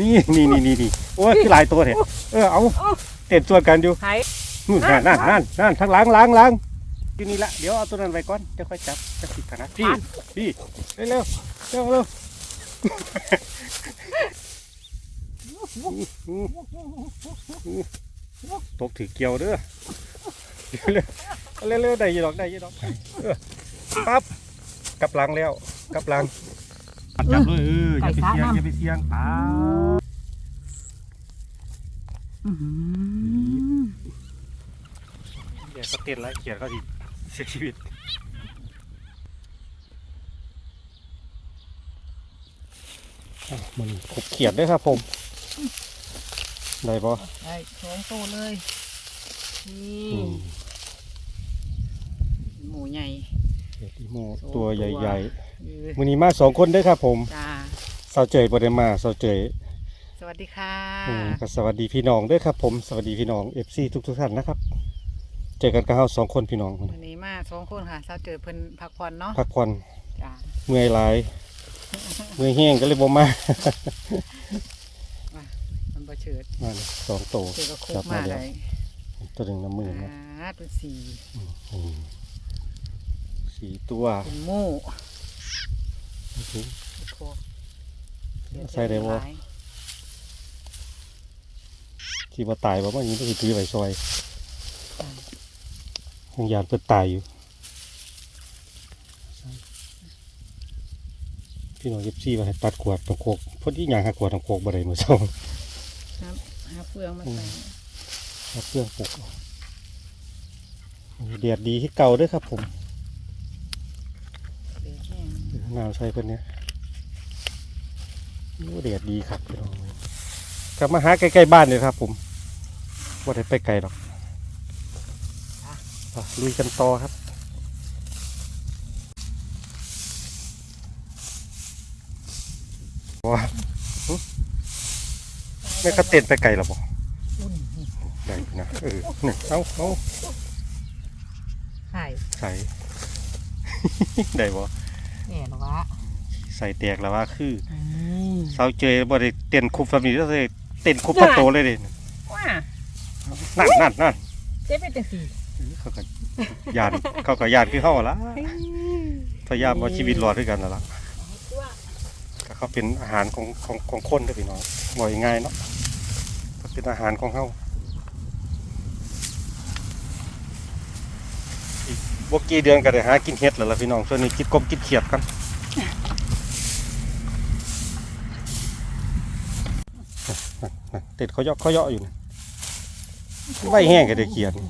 นี่นี่นี่นี่นี่โอ้ยคือหลายตัวเนี่ยเออเอาเต้นส่วนกันอยู่ไผ่นู่นนั่นนั่นนั่นนั่นทั้งหล้างล้างล้างอยู่นี่ละเดี๋ยวเอาตัวนั้นไว้ก่อนจะค่อยจับจะติดถนัดพี่พี่เร็วเร็วเร็วเร็วตกถือเกี่ยวเด้อเร็วเร็วเร็วเร็วได้อยี่ดอกได้อยี่ดอกเออปั๊บกลับหลังแล้วกลับหลัง จับเลยเอออย่าไปเสียงอย่าไปเสียงป้าอื้อหือเดี๋ยวเขาเต้นแล้วเขียนเขาสิเสียชีวิตอะมันขบเขียดด้วยครับผม ได้ปะได้สองตัวเลย นี่อืมหมูใหญ่เขีย ดอีโมสองตัวใหญ่เออๆวันนี้มาสองคนเด้วยครับผมจ้าสาวเจยบไดมาสาวเจยสวัสดีค่ะอืมก็สวัสดีพี่น้องด้วยครับผมสวัสดีพี่น้องเอฟซีทุกทุกๆท่านนะครับ เจอกันกับเราสองคนพี่น้องวันนี้มาสองคนค่ะเช้าเจอเพิ่นพักผ่อนเนาะพักผ่อนจ้าเมื่อยหลายเมื่อยแห้งก็เลยบ่มามันบ่เฉิดมาเลยสองโตวเจอก็คุจักบมามาแล้เลวยตัวหนึ่งน้ำมือนะอ่าเป็นสีอืม สี่ตัวเป็นหมูโอเคเป็นโคใส่ได้บ่หลายที่ว่าตายบ่ว่าอย่างนี้ต้องถือไว้ซอยยังยานเปิดตายอยู่พี่น้องเย็บซี่มาให้ตัดขวดตรงโคกเพราะที่ยางหักขวดตรงโคกบ่ได้มือเช้าครับหาเฟืองมาใส่เอาเครื่องปลุกเดียดดีที่เก่าเด้วยครับผมเดี๋ยวแห้งน้ำใส่เพิ่นเนี่ยโอ้เดียดดีครับพี่น้องกลับมาหาใกล้ๆบ้านเลยครับ ผมว่าได้ไปไกลหรอกอะลุยกันต่อครับว้าหึแม่ก็เต้นไปไกลแล้วบ่อุ่นนี่ได้นะเออนี่เอาเอาไข่ใส่ได้บ่แน่นวะใส่แตกแล้วว่าคืออืมเสาเจยบ่ได้เต้นคุบแบบนี้แล้วเลยเต้นคุบประโตเลยเด้ว้านั่นนั่นนั่นเจ๊เป็นจังสีเขาก็ยานเขาก็ยานคือเฮาละพยายามเอาชีวิตรอดด้วยกันนั่นล่ะก็เขาเป็นอาหารของของของคนเด้อพี่น้องบ่ง่ายๆเนาะก็เป็นอาหารของเฮาอีก บ่กี่เดือนก็ได้หากินเห็ดแล้วล่ะพี่น้องส่วนนี้กินกบกินเขียดกันเต็ดเขาเยาะเขาเยาะอยู่นี่ไว้แห้งก็ได้เขียดนี่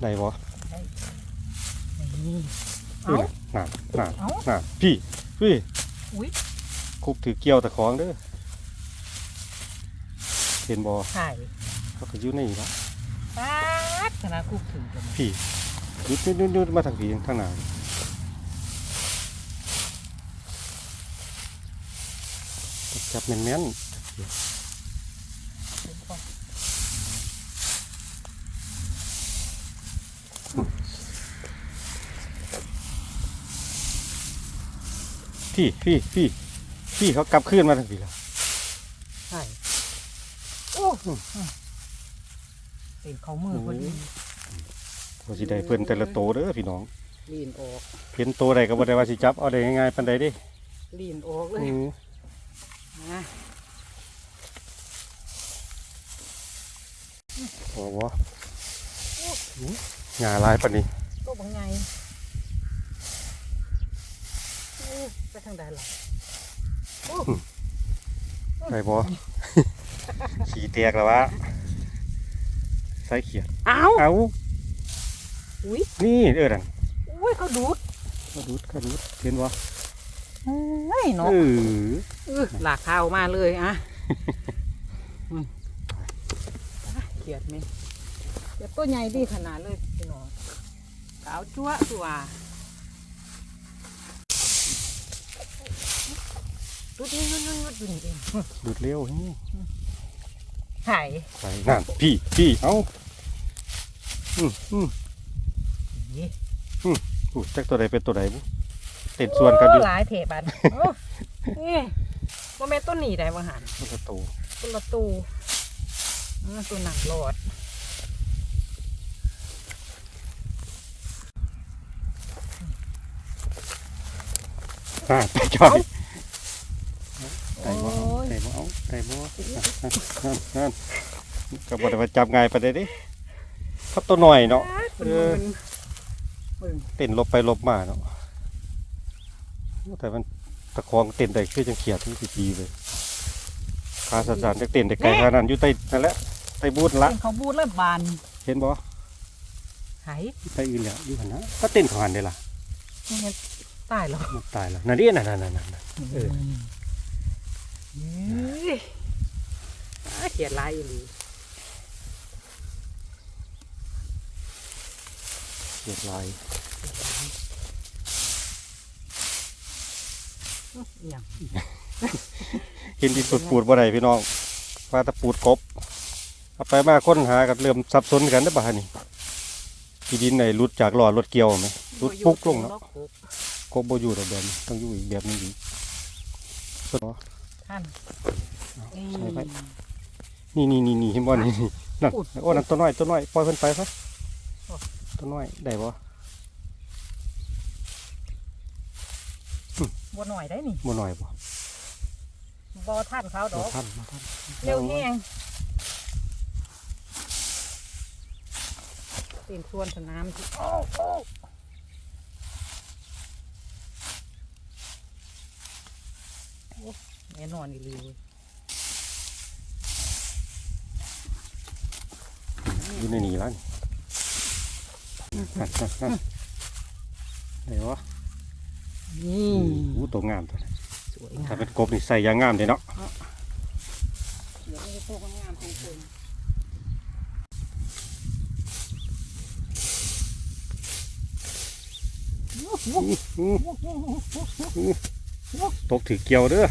ได้บ่นี่เอ้เอายน่ะน่ะเอ้าน่ะพี่พี่คุกถือเกี่ยวตะของเด้อเห็นบ่ไข่เขาก็อยู่ในนี่ละป๊าดขนาดคุกถึงกันพี่ ยุดยุดยุดยุดมาทางผีทางหน้าจับแม่นๆพี่พี่พี่พี่เขากลับคืนมาทางผีแล้วไข่โอ้เป็นเขามือพอดี ว่าสิได้เพิ่นแต่ละโตเด้อพี่น้องลีนออกเห็นโตใดก็บ่ได้ว่าสิจับเอาได้ง่ายๆปานใดเด้ลีนออกเลยอือนะโอ้โหหญ้าหลายปานนี้ก็บางไงอู้ไปทางใดล่ะโอ้ได้บ่ขี้แตกแล้ววะใส่เขียด เอาเอา อุ้ยนี่เด้อนั่นอุ้ยเขาดูดกระดุดกระดุดเห็นบ่เฮ้ยเอเนาะอเออหลากข้าวมาเลยอะอืมอะเขียดไหมเขียดตัวใหญ่ดีขนาดเลยพี่น้องขาวจั๊วตัวดูดินุ่นนุ่นนุ่นดูนี่เองดูดเร็วนี่ไข่ใส่นั่นพี่พี่เอาอืมอืม นี่อู้จักตัวใดเป็นตัวใดบุติดส่วนกันอยู่โหลายเทบันโอ้นี่ว่าแม่นต้นนี้ได้บ่หันมันจะโตต้นละตูอ่าตัวหนักหลอดอ่าไปจ่อยได้โอ้บ่เอายได้บ่เอาได้บ่นั่นนั่นนั่นก็บ่ได้ว่าจับง่ายปานใดเดิครับตัวหน่อยเนาะเออ เบิ่งเต้นลบไปลบมาเนาะแต่มันตะคองเต้นได้คือจังเขียดที่ดีๆเลยขาสั่นๆจักเต้นได้ไกลขนาดนั้นอยู่ใต้นั่นแหละใต้บูธละเบิ่งเขาบูดเลยบาน เห็นบ่ไหายใต้อื่นแล้วอยู่หั่นนะก็เต้นของหันได้ล่ะนี่มันตายแล้วมันตายแล้วนั่นดินั่นนั่นนั่นนั่นเออเฮ้ยอ่าเขียดลายอีหลี เรียบร้อยอื้ออหย่างเห็นที่สุดปูดบ่ได้พี่น้องว่าแต่ปูดกบเอาไปมาค้นหากันเริ่มสับสนกันได้อบ่ฮะนี่ที่ดินไหนรุดจากหลอดรถเกี่ยวไหมรุดปุ๊กลงเนาะกบบ่อยู่ดอกแบบนี้ต้องอยู่อีกแบบนึงอีกสุดบ่ท่านใช่ไปนี่นี่นี่นี่เห็นบ่นี่นี่นั่นอุ๊ยโอ้นั่นตัวน้อยตัวน้อยปล่อยเพิ่นไปซะโอ้ ตัวน้อยได้บ่บัวหน่อยได้นี่บ่น้อยบ่บอท่านเขาดบ่อกทันบ่ทันเร็วแห้งเป็นส่วนสนามที่โอ้โอ้โอ้แน่นอนอีหลีเว้ยอยู่ในนี่แล้วนี่ นั่นนั่นนั่นได้บ่นี่อู้ตัวงามตัวนี้สวยงาถ้ามเป็นกบนี่ใส่ยางงามเด้เนาะเดี๋ยวนี้พวกงามของคุณอื้อตกถือเกี่ยวเด้อ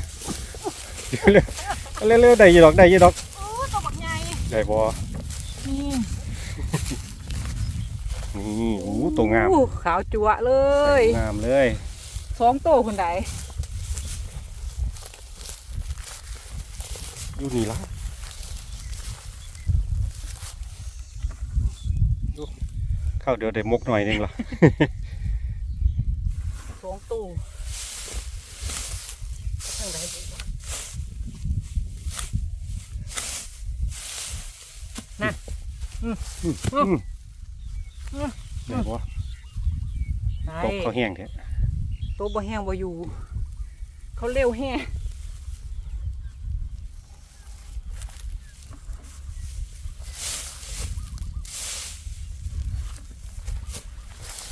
เร็วๆเร็วๆได้อยี่ดอกได้อยี่ดอกโอ้ตัวบักใหญ่ได้บ่นี่ นี่อู้ตัวงามอู้ขาวจั่วะเลยงามเลยสองโตคนใดอยู่นี่ละดูเข้าเดี๋ยวได้มกหน่อยหนึงละสองตู้ทางใดน่ะอืมอืม ได้บ่ได้กบเขาแห้งแท้ตัวบ่แห้งบ่อยู่ เขาเร็วแห้ง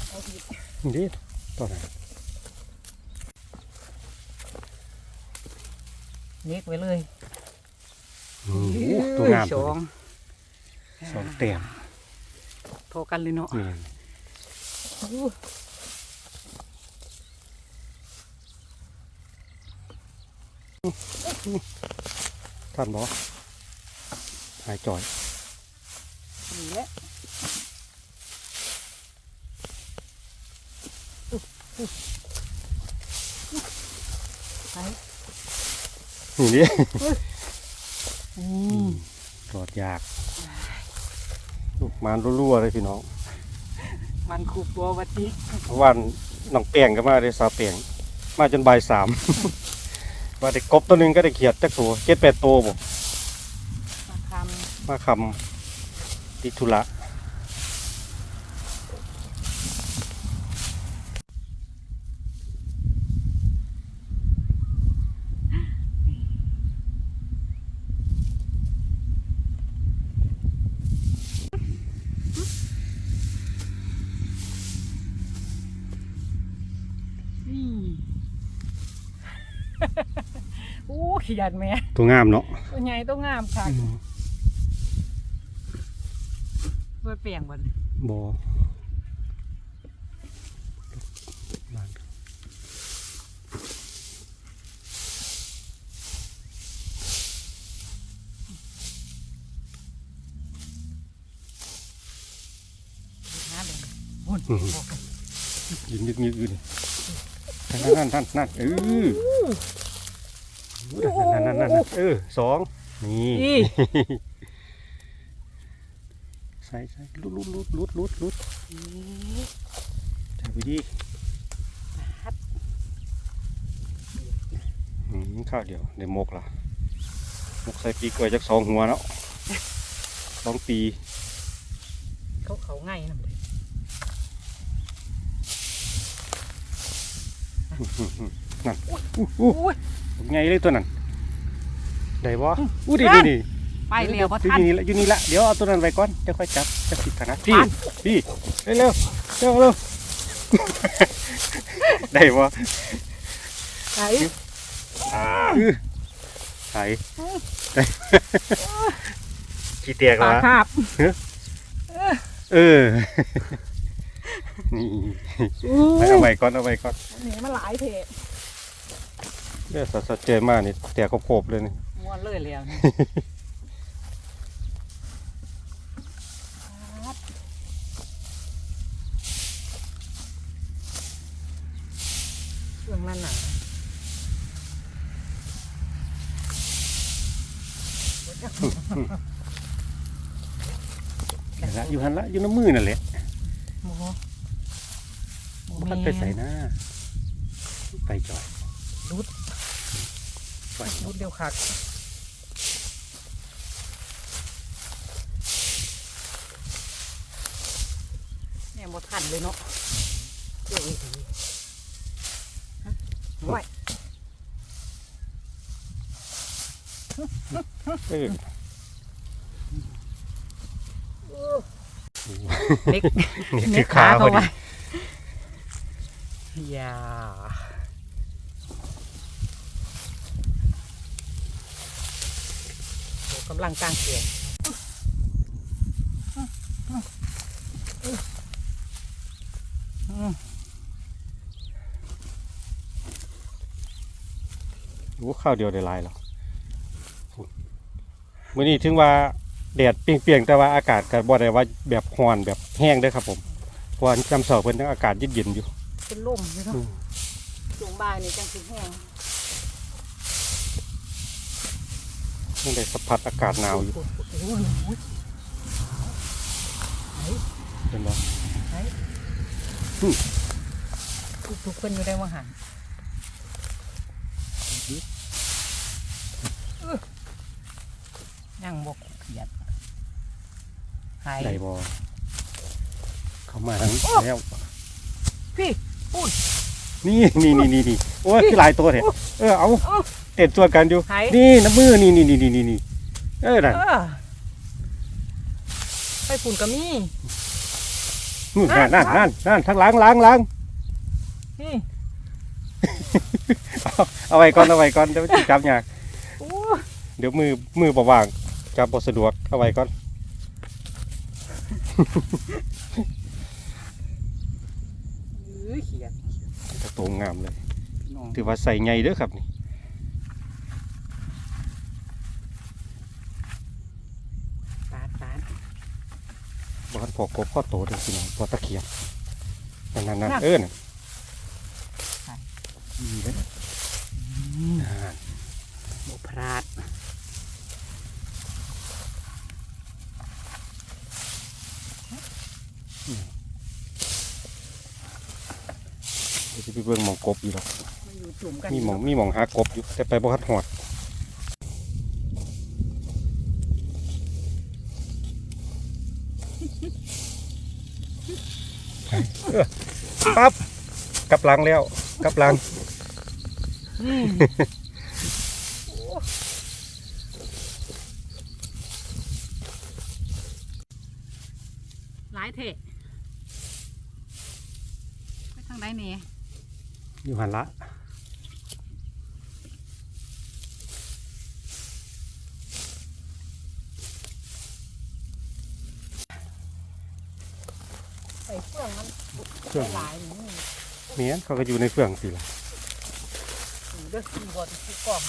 เอาอีกนี่ดิตัวไหนเน็กไว้เลยโอ้โหตัวงามสองสองแต้มพ อกันเลยเนาะนี่อู้ท่านบ่หายจ่อยนี่แหละไปนี่ดิอืมรอดยากลูก มานรัวๆเลยพี่น้องมันคูบัววัดดีเพราะว่าน้องแป้งก็มาได้สาวแป้งมาจนบ่ายสาม ว่าได้กบตัวหนึงก็ได้เขียดจักตัวเจ็ดแปดตัวบ่มาคมาคำติดธุระำนี่ โอ้ขยันแม่ตัวงามเนาะตัวใหญ่ตัวงามค่ะด้วยเปลี่ยงบนบอหาเลยหุ่นยืนยืนท่านท่านท่านท่านเออ นั่นนั่นนั่นนั่นเออสองนี่อีใส่ใส่ลุดลุดลุดลุดลุดลุดจับไปดีอืมข้าวเดียวเดี๋ยวมกละมกใส่ปีกล้วยจักสองหัวแล้วสองปี เขาเขาง่ายนะเลยนั่นอู้อู้อุ้ย ไงเลยตัวนั้นได้บ่อู้ดีนั่ดีนดีไปเร็วเพราะอยู่ท่านนี่ละอยู่นี่ละเดี๋ยวเอาตัวนั้นไว้ก่อนจะค่อยจับจะผิดขนาดพี่ผ่านพี่เร็วเร็วเร็วเร็วได้บ่ไหนอื้อไถได้ขี้เตียกปลาละคาบเออนี่อู้ไปเอาไว้ก่อนเอาไว้ก่อนนี่มันหลายเพจ เดี๋ยวสัดเจนมากนี่เตียกโคบๆเลยนี่ม้วนเลยแล้วนี่เครื่องนั่นหนานั่นละอยู่หันละอยู่น้ำมือนั่นแหละโมโหมันไปใส่หน้าไปจอยรุด ไปรุดเดียวขาดเนี่ยหมดทันเลยเนาะเดี๋ยวอีกทีฮะไหวเออเล็กนี่เน็คืกอขาขาพเข้าอไปดีอย่าโห กำลังกลางเสียงรู้ข้าวเดียวได้หลายแล้วมื่อนี้ถึงว่าแดดเปรียงๆแต่ว่าอากาศก็บ่ได้ว่าแบบร้อนแบบแห้งเด้อครับผมเพราะว่าจำเสาเพิ่นอากาศเย็นๆอยู่ เป็นลมใช่ไหมอืมช่วงบ่ายนี่จังสิแห้ง ยังได้สัมผัสอากาศหนาวอยู่โอ้โหโอ้โหเห็นบ่ทุกๆคนอยู่ได้ว่าหันยังบกเขียดหายได้บ่เข้ามาทางนี้แล้วพี่พูดนี่นี่นี่นี่นี่โอ้ยคือหลายตัวแท้เออเอาเอ้า เต็มตัวกันอยู่หายนี่น้ำมือนี่นี่นี่นี่นี่นี่เออนั่นเออไปฝุ่นก็มีนู่นนั่นนั่นนั่นนั่นทั้งหล้างล้างล้างนี่เอาไว้ก่อนเอาไว้ก่อนเดี๋ยวมันสิจับยากโอ้เดี๋ยวมือมือบ่ว่างจับบ่สะดวกเอาไว้ก่อนยเขียดกระโตงงามเลย น้องถือว่าใส่ไงเด้อครับนี่ ตาดตาด บ้านพอกบพ่อโตเด้อพี่น้องพอตะเคียนนั่นนั่นนั่นนั่นเออนั่นใช่ดีเลยนั่นโมพลาดเดี๋ยวสิไปเบิ่งหมองกบอยู่หรอกมันอยู่จุ่มกันมีหมองมีหมองหากบอยู่แต่ไปบ่ทันหอด ปั๊บกลับหลังแล้วกลับหลังอืมหลายเทะไปทางไหนนี่อยู่หันละ เครื่องมันเครื่องหลายนี่เมียนเขาก็อยู่ในเฟืองสิล่ะเด้อมีบอลที่กล่อง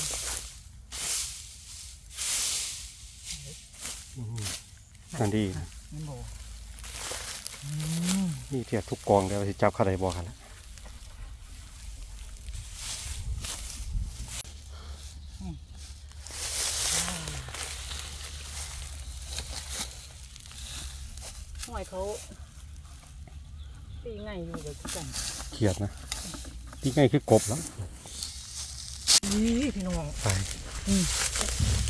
นั่นดีนี่โบอืมนี่เทียบทุกกองเดี๋ยวสิจับเขาได้บ่กันละ ห้อยเขาตีง่ายอยู่ เดี๋ยวกันเขียดนะที่ง่ายคือกบแล้วนี่พี่น้องไป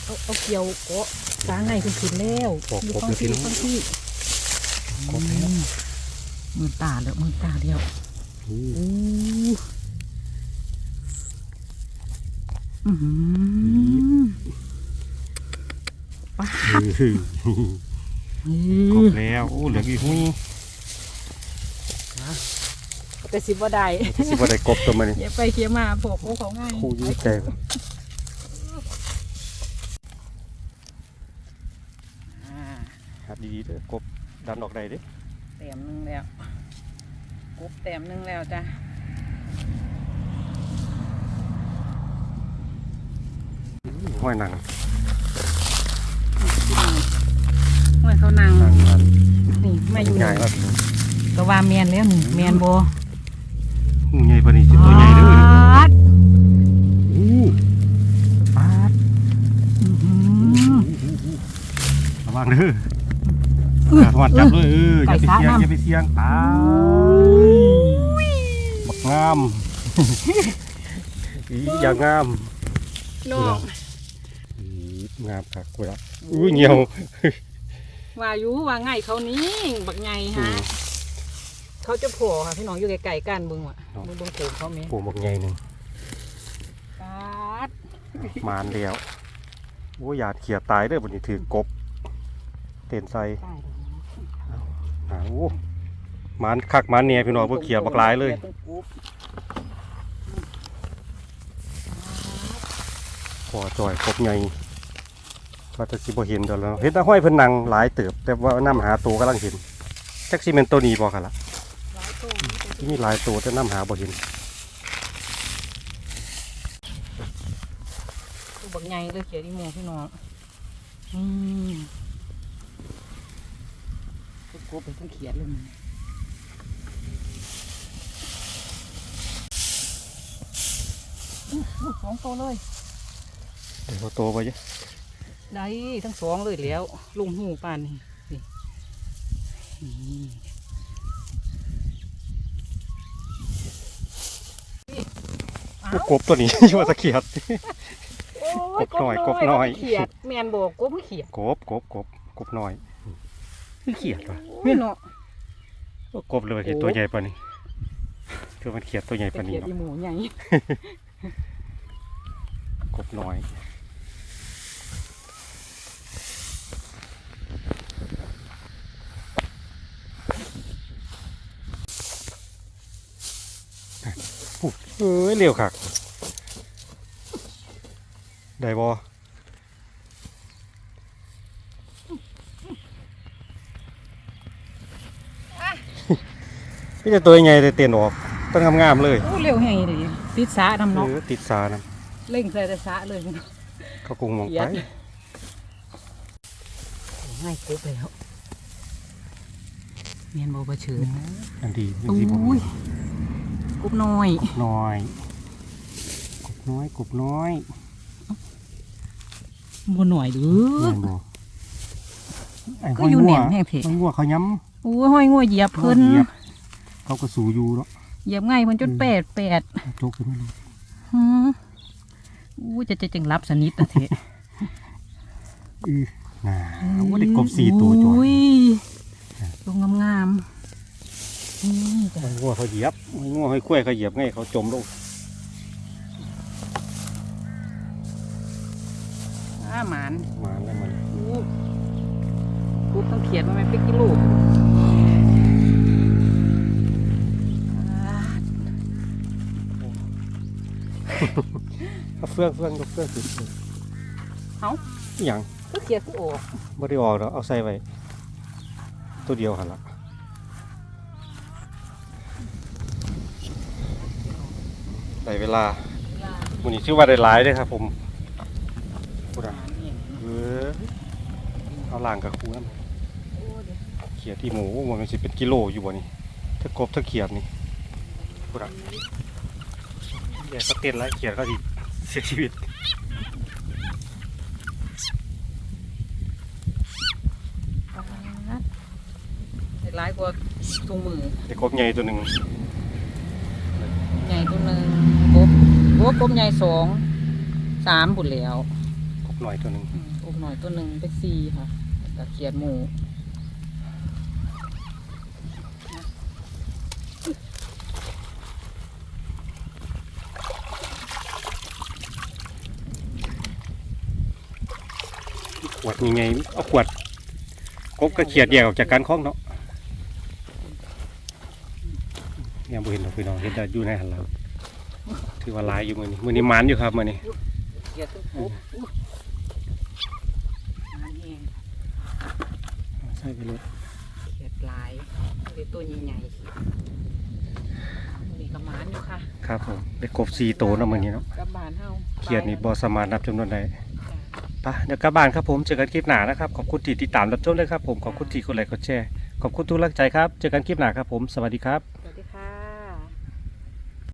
เอาเอาเกี่ยวเกาะสางไงขึ้นขึ้นแล้วบอกอยู่กบฟังเลยพี่ที่น้องฟังที่กบแล้วมือตาแล้วมือตาเดียวอืมอู้อื้อหือป้าบอืมกบนี่แล้วโอ้เหลืออีกหุ้ย แต่สิบว่าได้สิบ่ได้กบตัวมันนี่อย่าไปเคียมาพวกโอ้เขาง่ายคู่อยืดใจอ่าหัดดีๆเด้อกบดันออกได้เด้แต้มหนึงแล้วกบแต้มหนึงแล้วจ้ะห้อยหนังเมื่อเขานั่งหนังมันนี่ไม่อยู่ใหญ่มากก็ว่าเมียนแล้วนี่เมียนโบ หูใหญ่ปานนี้สิตัวใหญ่เด้อปาดอู้ปาดอื้อหือ ระวังเด้อขาดหวัดจับเลยเอออย่าไปไก่เสียงสาน้ำอย่าไปเสียงตาบักงามอีอย่างงามน้องอีงามคักกูละอุ้ยเหี่ยว ว่าอยู่ว่าไงเขานี้บักไงอืฮะม เขาจะโผล่ค่ะพี่น้องอยู่ไกลๆกันเบึงว่ะเนาะมึงเบึงโผล่เขาไหมปูบักใหญ่หนึ่งปาดมานแล้วโอ้ยหยาดเขียดตายเด้อบนนี้ถือกบ เต้นใส่ตายแล้วอ่าโอ้มานคักมานเนี่ยพี่น้องเพื่อเขียดบักหลายเลยตรงกุ๊บพอจ่อยกบใหญ่ว่าจะสิบ่เห็นเดี๋ยวแล้วเห็นแตาห้อยเพิ่นนั่งหลายเติบ แต่ว่านํหาตัวกำลังเห็นจักสิเป็นตัวนี้บ่ค่ะล่ะหลายตัว ที่มีหลายตัวแต่นํหาบ่เห็นตัวบักไงเลยเขียดอีโมพี่น้องอืมตัวกุ๊บเป็นต้องเขียดเลยมันอู้อู้สองตัวเลยเดี๋ยวเอาโตไปจ้ะได้ทั้งสองเลยแหล้วลุงหูปานนี่ นี่นี่อ้าวกบตัวนี้ว่าตะเขียดโอ้กบน้อยกบน้อย เขียดแมนบอกกบเขียดกบกบกบกบน้อยคือเขียดวะโอ้ยเนาะกบเลยว่าเขียดตัวใหญ่ปานนี้คือมันเขียดตัวใหญ่แต่ปานนี้เขียดเนาะอีหมูใหญ่กบน้อย เอ้ยเร็วคักได้บ่พี่จะตัวใหญ่แต่เตียนออกต้องงามๆเลยโอ้เร็วแห่งเลยติดสาดำเอเนาะอติดสานะเล่งใส่แต่สาเลยเขากรุงมองเขีไปยดง่ายกบแล้วแมนบอกว่าเชิญอันดีเป็นโอ้สีผมย กบน้อยน้อยกบน้อยกบน้อยบัหน่อยเด้แม่อนบ่ไอ้ก็ห้อยอยู่งัแหวนมแห้งเถห้อยงัวเขาย้โอ้ยห้อยงัวเหยียบำเพิ่นเหยียบเขาก็สูอยู่เนาะเหยียบง่ายมันจนแปดแปดโจกขึ้นมาเลยหืมอู้จะจะจึงรับสนิทนะเถะอือน่าโอ้ได้กบสี่ตัวจอยอุ้ยตัวงามงามๆ นี่จ้ะห้อยงัวเขาเหยียบห้อยงัวห้อยกล้วยเขาเหยียบไงเขาจมลงอ้าหมานมาแล้วมันอู้ปุ๊บต้องเขียนมาไหมเป็นกิโลอ่าเอาเฟื่องเฟื่องยกเฟื่องสิเอ้าอหย่างก็เขียนคือโออกบ่ได้ออกแล้วเอาใส่ไว้ตัวเดียวหันละ ได้เวลาวันนี้ชื่อว่าได้หลายเลยครับ ผมพูดอะเออเอาล่างกับคูน้ำเขียดที่หมูมันสิเป็นกิโลอยู่บ่นี่ถ้ากบถ้าเขียดนี่พูดอะแย่ก็เต้นแล้วเขียดก็สิเสียชีวิตร้ายกว่าถุงมือได้กบใหญ่ตัวหนึ่งใหญ่ตัวหนึ่ง กบกบกบใหญ่สองสามบุญแล้วกบหน่อยตัวหนึ่งอืมกบหน่อยตัวหนึ่งเป็นสี่ค่ะตะเขียดหมูขวดยังไงเอาขวดกบกระเขียดแยกออกจากกันคล้องเนาะยังบ่เห็นหรอกพี่น้องเห็นแต่อยู่ในหันหลัง ถือว่าลายอยู่มือนี้มือนี้มันอยู่ครับมือนี้เขียดตัวกบอุ๊ยมันแห้งใช่ไปเลยเขียดลายเป็นตัวใหญ่ๆมีกระมานอยู่ค่ะครับผมได้กบสี่ตัวเนาะมือนี้เนาะกับบานเฮาเขียดนี่บ่สามารถนับจำนวนได้ปะเดี๋ยวกลับบ้านครับผมเจอกันคลิปหน้านะครับขอบคุณที่ติดตามรับชมเลยครับผมขอบคุณที่กดไลค์กดแชร์ขอบคุณทุกกำลังใจครับเจอกันคลิปหน้าครับผมสวัสดีครับ